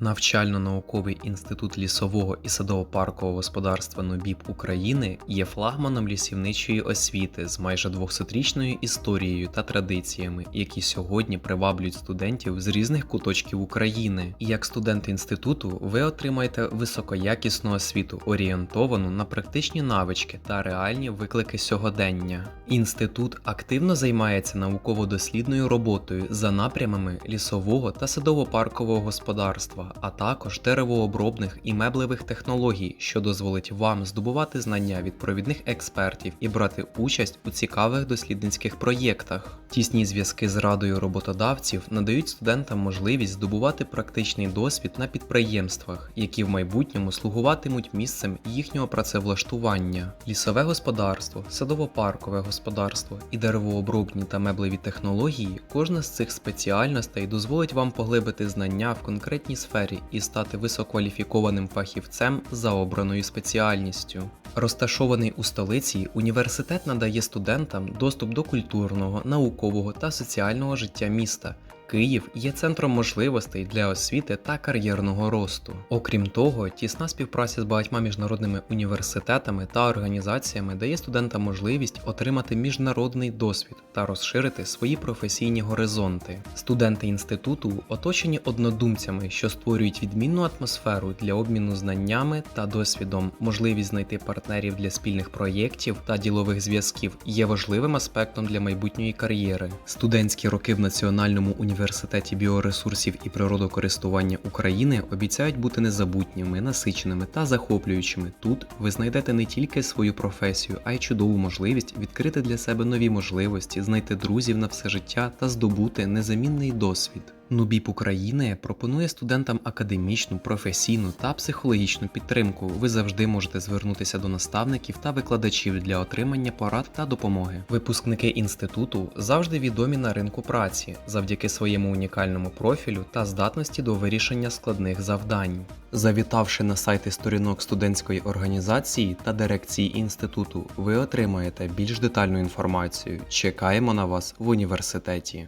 Навчально-науковий інститут лісового і садово-паркового господарства НОБІП України є флагманом лісівничої освіти з майже 200-річною історією та традиціями, які сьогодні приваблюють студентів з різних куточків України. І як студент інституту, ви отримаєте високоякісну освіту, орієнтовану на практичні навички та реальні виклики сьогодення. Інститут активно займається науково-дослідною роботою за напрямами лісового та садово-паркового господарства, а також деревообробних і меблевих технологій, що дозволить вам здобувати знання від провідних експертів і брати участь у цікавих дослідницьких проєктах. Тісні зв'язки з радою роботодавців надають студентам можливість здобувати практичний досвід на підприємствах, які в майбутньому слугуватимуть місцем їхнього працевлаштування. Лісове господарство, садово-паркове господарство і деревообробні та меблеві технології кожна з цих спеціальностей дозволить вам поглибити знання в конкретній сфері і стати висококваліфікованим фахівцем за обраною спеціальністю. Розташований у столиці, університет надає студентам доступ до культурного, наукового та соціального життя міста. Київ є центром можливостей для освіти та кар'єрного росту. Окрім того, тісна співпраця з багатьма міжнародними університетами та організаціями дає студентам можливість отримати міжнародний досвід та розширити свої професійні горизонти. Студенти інституту оточені однодумцями, що створюють відмінну атмосферу для обміну знаннями та досвідом. Можливість знайти партнерів для спільних проєктів та ділових зв'язків є важливим аспектом для майбутньої кар'єри. Студентські роки в Національному університеті біоресурсів і природокористування України обіцяють бути незабутніми, насиченими та захоплюючими. Тут ви знайдете не тільки свою професію, а й чудову можливість відкрити для себе нові можливості, знайти друзів на все життя та здобути незамінний досвід. Нубіп України пропонує студентам академічну, професійну та психологічну підтримку. Ви завжди можете звернутися до наставників та викладачів для отримання порад та допомоги. Випускники інституту завжди відомі на ринку праці завдяки своєму унікальному профілю та здатності до вирішення складних завдань. Завітавши на сайти сторінок студентської організації та дирекції інституту, ви отримаєте більш детальну інформацію. Чекаємо на вас в університеті.